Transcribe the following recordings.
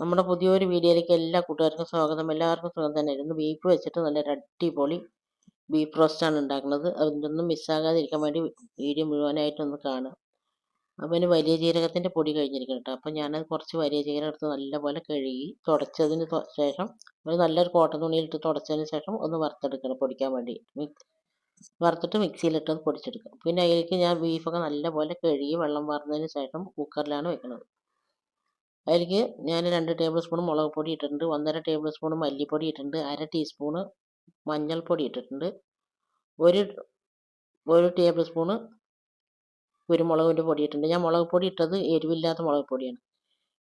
നമ്മുടെ പുതിയൊരു വീഡിയോയിലേക്ക് എല്ലാ കൂട്ടുകാർക്കും സ്വാഗതം. എല്ലാവർക്കും സ്വാഗതം തന്നെ. ബീഫ് വെച്ചിട്ട് നല്ല അടിപൊളി ബീഫ് റോസ്റ്റാണ് ഉണ്ടാക്കുന്നത്. അതിന്റെ ഒന്നും മിസ്സാകാതിരിക്കാൻ വേണ്ടി വീഡിയോ മുഴുവനായിട്ടൊന്ന് കാണുക. അതിന് വലിയ ജീരകത്തിന്റെ പൊടി കഴിഞ്ഞിരിക്കണം കേട്ടോ. അപ്പോൾ ഞാനത് കുറച്ച് വലിയ ജീരകം എടുത്ത് നല്ലപോലെ കഴുകി തുടച്ചതിന് ശേഷം ഒരു നല്ലൊരു കോട്ടൺ തുണിയിലിട്ട് തുടച്ചതിന് ശേഷം ഒന്ന് വറുത്തെടുക്കണം പൊടിക്കാൻ വേണ്ടി. വറുത്തിട്ട് മിക്സിയിലിട്ട് പൊടിച്ചെടുക്കുക. പിന്നെ അതിലേക്ക് ഞാൻ ബീഫൊക്കെ നല്ലപോലെ കഴുകി വെള്ളം വാർന്നതിന് ശേഷം കുക്കറിലാണ് വെക്കുന്നത്. അതിലേക്ക് ഞാൻ രണ്ട് ടേബിൾ സ്പൂൺ മുളക് പൊടി ഇട്ടിട്ടുണ്ട് ഒന്നര ടേബിൾ സ്പൂൺ മല്ലിപ്പൊടി ഇട്ടിട്ടുണ്ട് അര ടീസ്പൂണ് മഞ്ഞൾപ്പൊടി ഇട്ടിട്ടുണ്ട് ഒരു ഒരു ടേബിൾ സ്പൂണ് കുരുമുളകിന്റെ പൊടി ഇട്ടിട്ടുണ്ട്. ഞാൻ മുളക് പൊടി ഇട്ടത് എരിവില്ലാത്ത മുളക് പൊടിയാണ്.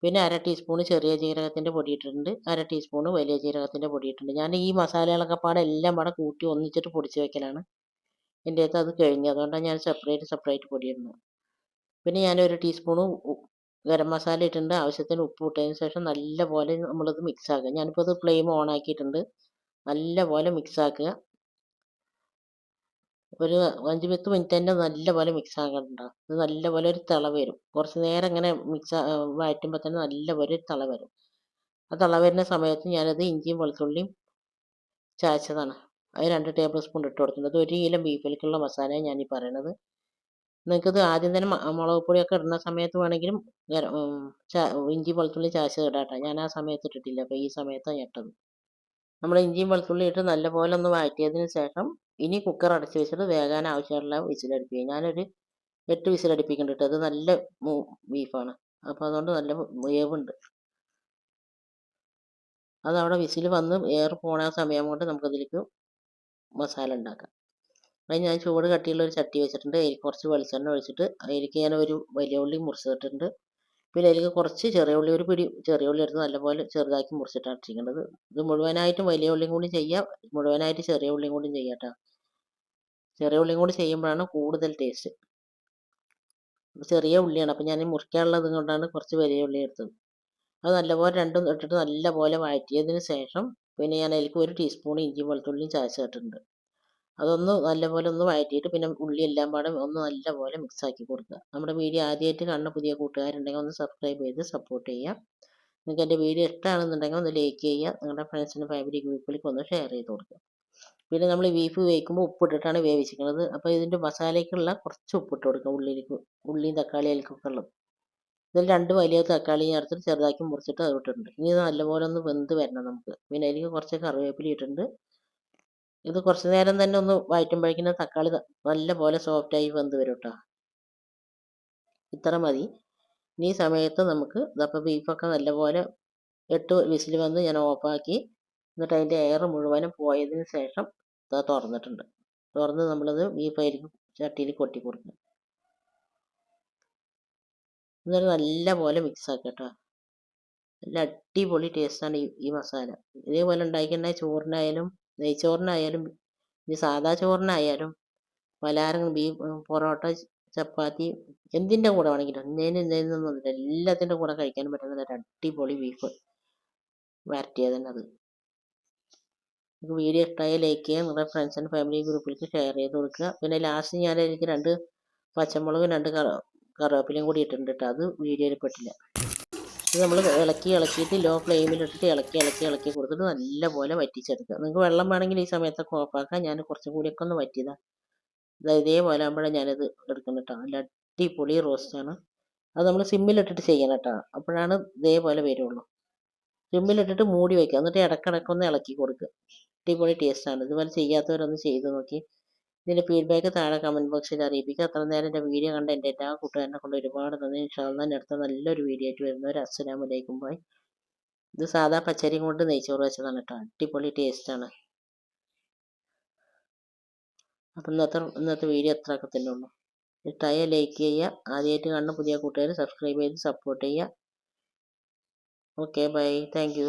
പിന്നെ അര ടീസ്പൂണ് ചെറിയ ജീരകത്തിന്റെ പൊടി ഇട്ടിട്ടുണ്ട് അര ടീസ്പൂണ് വലിയ ജീരകത്തിന്റെ പൊടി ഇട്ടിട്ടുണ്ട്. ഞാൻ ഈ മസാലകളൊക്കെ പാടെ എല്ലാം പാടെ കൂട്ടി ഒന്നിച്ചിട്ട് പൊടിച്ച് വെക്കലാണ്. എന്റെ അത് കഴിഞ്ഞു. അതുകൊണ്ടാണ് ഞാൻ സെപ്പറേറ്റ് സെപ്പറേറ്റ് പൊടി ഇടുന്നത് പിന്നെ ഞാനൊരു ടീസ്പൂണ് ഗരം മസാല ഇട്ടിട്ടുണ്ട്. ആവശ്യത്തിന് ഉപ്പ് ഇട്ടതിന് ശേഷം നല്ലപോലെ നമ്മളിത് മിക്സ് ആക്കുക. ഞാനിപ്പോൾ അത് ഫ്ലെയിം ഓൺ ആക്കിയിട്ടുണ്ട്. നല്ലപോലെ മിക്സ് ആക്കുക. ഒരു അഞ്ച് പത്ത് മിനിറ്റ് തന്നെ നല്ലപോലെ മിക്സ് ആക്കണ്ട. ഇത് നല്ലപോലെ ഒരു തിള വരും. കുറച്ച് നേരം ഇങ്ങനെ മിക്സ് വഴറ്റുമ്പോൾ തന്നെ നല്ലപോലെ ഒരു തിള വരും. ആ തിള വരുന്ന സമയത്ത് ഞാനത് ഇഞ്ചിയും വെളുത്തുള്ളിയും ചായച്ചതാണ് അത് രണ്ട് ടേബിൾ സ്പൂൺ ഇട്ട് കൊടുത്തിട്ടുണ്ട്. ഒരു കിലോ ബീഫിലേക്കുള്ള മസാലയാണ് ഞാൻ ഈ പറയണത്. നിങ്ങൾക്കിത് ആദ്യം തന്നെ മുളക് പൊടിയൊക്കെ ഇടുന്ന സമയത്ത് വേണമെങ്കിലും ഇഞ്ചി വെളുത്തുള്ളി ചാച്ചത് ഇടാട്ടോ. ഞാൻ ആ സമയത്ത് ഇട്ടിട്ടില്ല. അപ്പോൾ ഈ സമയത്താണ് ഇട്ടത്. നമ്മൾ ഇഞ്ചിയും വെളുത്തുള്ളി ഇട്ട് നല്ലപോലെ ഒന്ന് വഴറ്റിയതിന് ശേഷം ഇനി കുക്കർ അടച്ച് വെച്ചിട്ട് വേകാൻ ആവശ്യമുള്ള വിസിലടിപ്പിക്കും. ഞാനൊരു എട്ട് വിസിലടുപ്പിക്കുന്നുണ്ട് അത് നല്ല ബീഫാണ് അപ്പോൾ അതുകൊണ്ട് നല്ല വേവുണ്ട്. അതവിടെ വിസിൽ വന്ന് എയർ പോണ സമയം കൊണ്ട് നമുക്കതിലേക്ക് മസാല ഉണ്ടാക്കാം. അതിന് ഞാൻ ചൂട് കട്ടിയുള്ള ഒരു ചട്ടി വെച്ചിട്ടുണ്ട്. അതിൽ കുറച്ച് വെളിച്ചെണ്ണ ഒഴിച്ചിട്ട് അതിലേക്ക് ഞാൻ ഒരു വലിയ ഉള്ളി മുറിച്ചിട്ടുണ്ട് പിന്നെ അതിലേക്ക് കുറച്ച് ചെറിയ ഉള്ളി ഒരു പിടി ചെറിയ ഉള്ളി എടുത്ത് നല്ലപോലെ ചെറുതാക്കി മുറിച്ചിട്ടാണ് ഇട്ടിരിക്കുന്നത് ഇത് മുഴുവനായിട്ടും വലിയ ഉള്ളിയും കൂടി ചെയ്യാം. മുഴുവനായിട്ട് ചെറിയ ഉള്ളിയും കൂടി ചെയ്യാം കേട്ടോ. ചെറിയ ഉള്ളിയും കൂടി ചെയ്യുമ്പോഴാണ് കൂടുതൽ ടേസ്റ്റ്. ചെറിയ ഉള്ളിയാണ്. അപ്പം ഞാൻ മുറിക്കാനുള്ളത് കൊണ്ടാണ് കുറച്ച് വലിയ ഉള്ളി എടുത്തത്. അത് നല്ലപോലെ രണ്ടും ഇട്ടിട്ട് നല്ലപോലെ വഴറ്റിയതിന് ശേഷം പിന്നെ ഞാൻ അതിലേക്ക് ഒരു ടീസ്പൂൺ ഇഞ്ചി വെളുത്തുള്ളിയും ചായച്ചിട്ടുണ്ട് അതൊന്ന് നല്ലപോലെ ഒന്ന് വഴറ്റിയിട്ട് പിന്നെ ഉള്ളി എല്ലാം പാടെ ഒന്ന് നല്ലപോലെ മിക്സ് ആക്കി കൊടുക്കുക. നമ്മുടെ വീഡിയോ ആദ്യമായിട്ട് കാണുന്ന പുതിയ കൂട്ടുകാരുണ്ടെങ്കിൽ ഒന്ന് സബ്സ്ക്രൈബ് ചെയ്ത് സപ്പോർട്ട് ചെയ്യുക. നിങ്ങൾക്ക് എന്റെ വീഡിയോ ഇഷ്ടമാണെന്നുണ്ടെങ്കിൽ ഒന്ന് ലൈക്ക് ചെയ്യുക. നിങ്ങളുടെ ഫ്രണ്ട്സിനും ഫാമിലി ഗ്രൂപ്പിലേക്ക് ഒന്ന് ഷെയർ ചെയ്ത് കൊടുക്കുക. പിന്നെ നമ്മൾ ബീഫ് വേവിക്കുമ്പോൾ ഉപ്പിട്ടിട്ടാണ് വേവിച്ചിരിക്കുന്നത്. അപ്പോൾ ഇതിന്റെ മസാലയ്ക്കുള്ള കുറച്ച് ഉപ്പിട്ട് കൊടുക്കുക. ഉള്ളിലേക്ക് ഉള്ളിയും തക്കാളികൾക്കൊക്കെ ഉള്ളത്. ഇതിൽ രണ്ട് വലിയ തക്കാളി ചേർത്തിട്ട് ചെറുതാക്കി മുറിച്ചിട്ട് അത് ഇട്ടിട്ടുണ്ട് ഇനി നല്ലപോലെ ഒന്ന് വെന്ത് വരണം നമുക്ക്. പിന്നെ അതിലേക്ക് കുറച്ച് കറിവേപ്പില ഇട്ടിട്ടുണ്ട്. ഇത് കുറച്ച് നേരം തന്നെ ഒന്ന് വയറ്റുമ്പോഴേക്കിനും തക്കാളി നല്ല പോലെ സോഫ്റ്റായി വെന്ത് വരും കേട്ടോ ഇത്ര മതി. ഈ സമയത്ത് നമുക്ക് ഇതപ്പോൾ ബീഫൊക്കെ നല്ലപോലെ എട്ട് വിസിൽ വന്ന് ഞാൻ ഓഫാക്കി എന്നിട്ട് അതിന്റെ എയർ മുഴുവനും പോയതിന് ശേഷം ഇത് തുറന്നിട്ടുണ്ട്. തുറന്ന് നമ്മളത് ബീഫ് ആയിരിക്കും ചട്ടിയിൽ കൊട്ടി കൊടുക്കുക. എന്നിട്ട് നല്ല പോലെ മിക്സ് ആക്കുക കേട്ടോ നല്ല അടിപൊളി ടേസ്റ്റാണ് ഈ ഈ മസാല. ഇതേപോലെ ഉണ്ടാക്കിയിട്ടുണ്ടെങ്കിൽ ചോറിനായാലും നെയ്ച്ചോറിനായാലും ഇനി സാദാ ചോറിനായാലും പലഹാരം ബീഫ് പൊറോട്ട ചപ്പാത്തി എന്തിന്റെ കൂടെ വേണമെങ്കിലും ഇന്നേന് ഇന്നേന്നൊന്നുമില്ല എല്ലാത്തിന്റെ കൂടെ കഴിക്കാൻ പറ്റുന്ന ഒരു അടിപൊളി ബീഫ് വരട്ടിയത് തന്നെ അത്. വീഡിയോ ഇഷ്ടമായ ലൈക്ക് ചെയ്യുക. നിങ്ങളുടെ ഫ്രണ്ട്സ് ആൻഡ് ഫാമിലി ഗ്രൂപ്പിലേക്ക് ഷെയർ ചെയ്ത് കൊടുക്കുക. പിന്നെ ലാസ്റ്റ് ഞാൻ എനിക്ക് രണ്ട് പച്ചമുളകും രണ്ട് കറ കറിവേപ്പിലയും കൂടി ഇട്ടിട്ടുണ്ട് കേട്ടോ അത് വീഡിയോയിൽ പെട്ടില്ല. ഇത് നമ്മൾ ഇളക്കി ഇളക്കിയിട്ട് ലോ ഫ്ലെയിമിലിട്ടിട്ട് ഇളക്കി ഇളക്കി ഇളക്കി കൊടുത്തിട്ട് നല്ലപോലെ വറ്റിച്ചെടുക്കുക. നിങ്ങൾക്ക് വെള്ളം വേണമെങ്കിൽ ഈ സമയത്തൊക്കെ ഓഫാക്കാം ഞാൻ കുറച്ചും കൂടിയൊക്കെ ഒന്ന് വറ്റിയതാണ് ഇത് ഇതേപോലെ ആകുമ്പോഴാണ് ഞാനത് എടുക്കുന്നത് കേട്ടോ നല്ല അടിപൊളി റോസ്റ്റാണ് അത് നമ്മൾ സിമ്മിലിട്ടിട്ട് ചെയ്യണം കേട്ടോ അപ്പോഴാണ് ഇതേപോലെ വരുള്ളൂ. സിമ്മിലിട്ടിട്ട് മൂടി വയ്ക്കുക. എന്നിട്ട് ഇടക്കിടക്കൊന്ന് ഇളക്കി കൊടുക്കുക. അടിപൊളി ടേസ്റ്റാണ് ഇതുപോലെ ചെയ്യാത്തവരൊന്ന് ചെയ്ത് നോക്കി. ഇതിന്റെ ഫീഡ്ബാക്ക് താഴെ കമന്റ് ബോക്സിൽ അറിയിപ്പിക്കുക. അത്ര നേരം എന്റെ വീഡിയോ കണ്ട എന്റെ എല്ലാ കൂട്ടുകാരനെ കൊണ്ട് ഒരുപാട് നന്ദി. ഇൻഷാല്ലാ അടുത്ത നല്ലൊരു വീഡിയോ ആയിട്ട് വരുന്നവർ അസ്സലാമലൈക്കും ബായ് ഇത് സാധാ പച്ചരി കൊണ്ട് നെയ്ച്ചോറ് വെച്ചതാണ് കേട്ടോ. അടിപൊളി ടേസ്റ്റാണ് അപ്പം ഇന്നത്തെ ഇന്നത്തെ വീഡിയോ എത്ര ഒക്കെ തന്നെ ഉള്ളൂ. ഇഷ്ടമായ ലൈക്ക് ചെയ്യുക ആദ്യമായിട്ട് കാണുന്ന പുതിയ കൂട്ടുകാർ സബ്സ്ക്രൈബ് ചെയ്ത് സപ്പോർട്ട് ചെയ്യുക. Okay bye thank